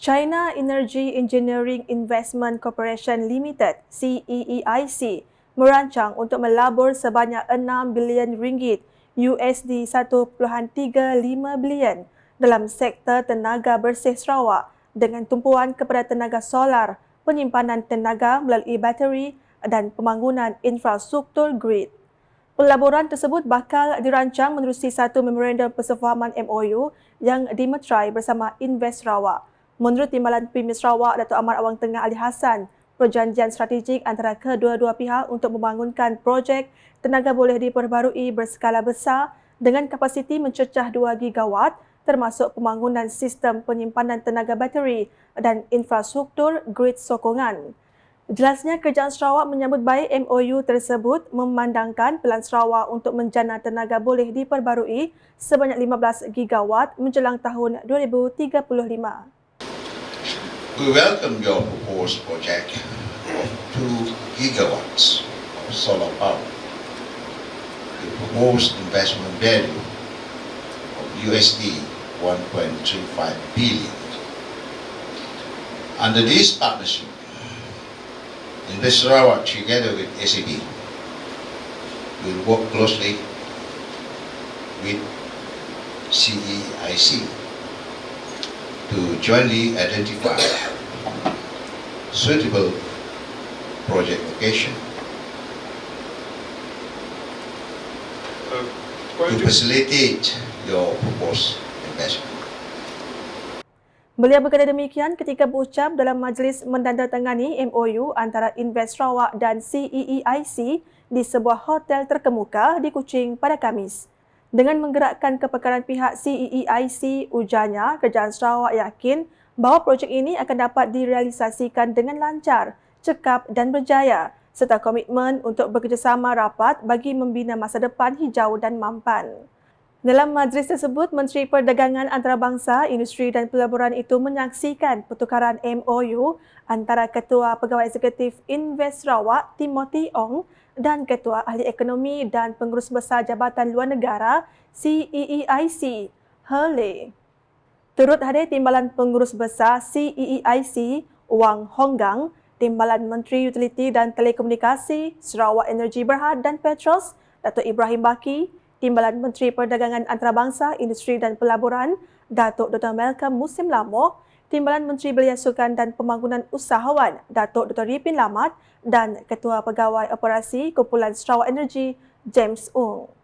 China Energy Engineering Investment Corporation Limited CEEIC merancang untuk melabur sebanyak 6 bilion ringgit USD 1.35 bilion dalam sektor tenaga bersih Sarawak dengan tumpuan kepada tenaga solar, penyimpanan tenaga melalui bateri dan pembangunan infrastruktur grid. Pelaburan tersebut bakal dirancang menerusi satu memorandum persefahaman MOU yang dimeterai bersama Invest Sarawak. Menurut Timbalan Premier Sarawak, Datuk Amar Awang Tengah Ali Hassan, perjanjian strategik antara kedua-dua pihak untuk membangunkan projek tenaga boleh diperbarui berskala besar dengan kapasiti mencecah 2 gigawatt termasuk pembangunan sistem penyimpanan tenaga bateri dan infrastruktur grid sokongan. Jelasnya kerajaan Sarawak menyambut baik MOU tersebut memandangkan pelan Sarawak untuk menjana tenaga boleh diperbarui sebanyak 15 gigawatt menjelang tahun 2035. We welcome your proposed project of 2 gigawatts of solar power. The proposed investment value of USD 1.35 billion. Under this partnership, Invest Sarawak together with SAB will work closely with CEIC to jointly identify suitable project location Uh, to facilitate your proposed investment. Beliau berkata demikian ketika berucap dalam majlis mendandatangani MOU antara Invest Sarawak dan CEEIC di sebuah hotel terkemuka di Kuching pada Kamis. Dengan menggerakkan kepekaran pihak CEEIC, ujarnya kerajaan Sarawak yakin bahawa projek ini akan dapat direalisasikan dengan lancar, cekap dan berjaya serta komitmen untuk bekerjasama rapat bagi membina masa depan hijau dan mampan. Dalam majlis tersebut, Menteri Perdagangan Antarabangsa, Industri dan Pelaburan itu menyaksikan pertukaran MOU antara Ketua Pegawai Eksekutif Invest Sarawak, Timothy Ong dan Ketua Ahli Ekonomi dan Pengurus Besar Jabatan Luar Negara, CEEIC, Hurley. Turut hadir Timbalan Pengurus Besar CEEIC, Wang Honggang, Timbalan Menteri Utiliti dan Telekomunikasi, Sarawak Energi Berhad dan Petros, Datuk Ibrahim Baki, Timbalan Menteri Perdagangan Antarabangsa, Industri dan Pelaburan, Datuk Dr. Malcolm Musim Lamoh, Timbalan Menteri Belia Sukan dan Pembangunan Usahawan, Datuk Dr. Ripin Lamat dan Ketua Pegawai Operasi Kumpulan Sarawak Energi, James Ung.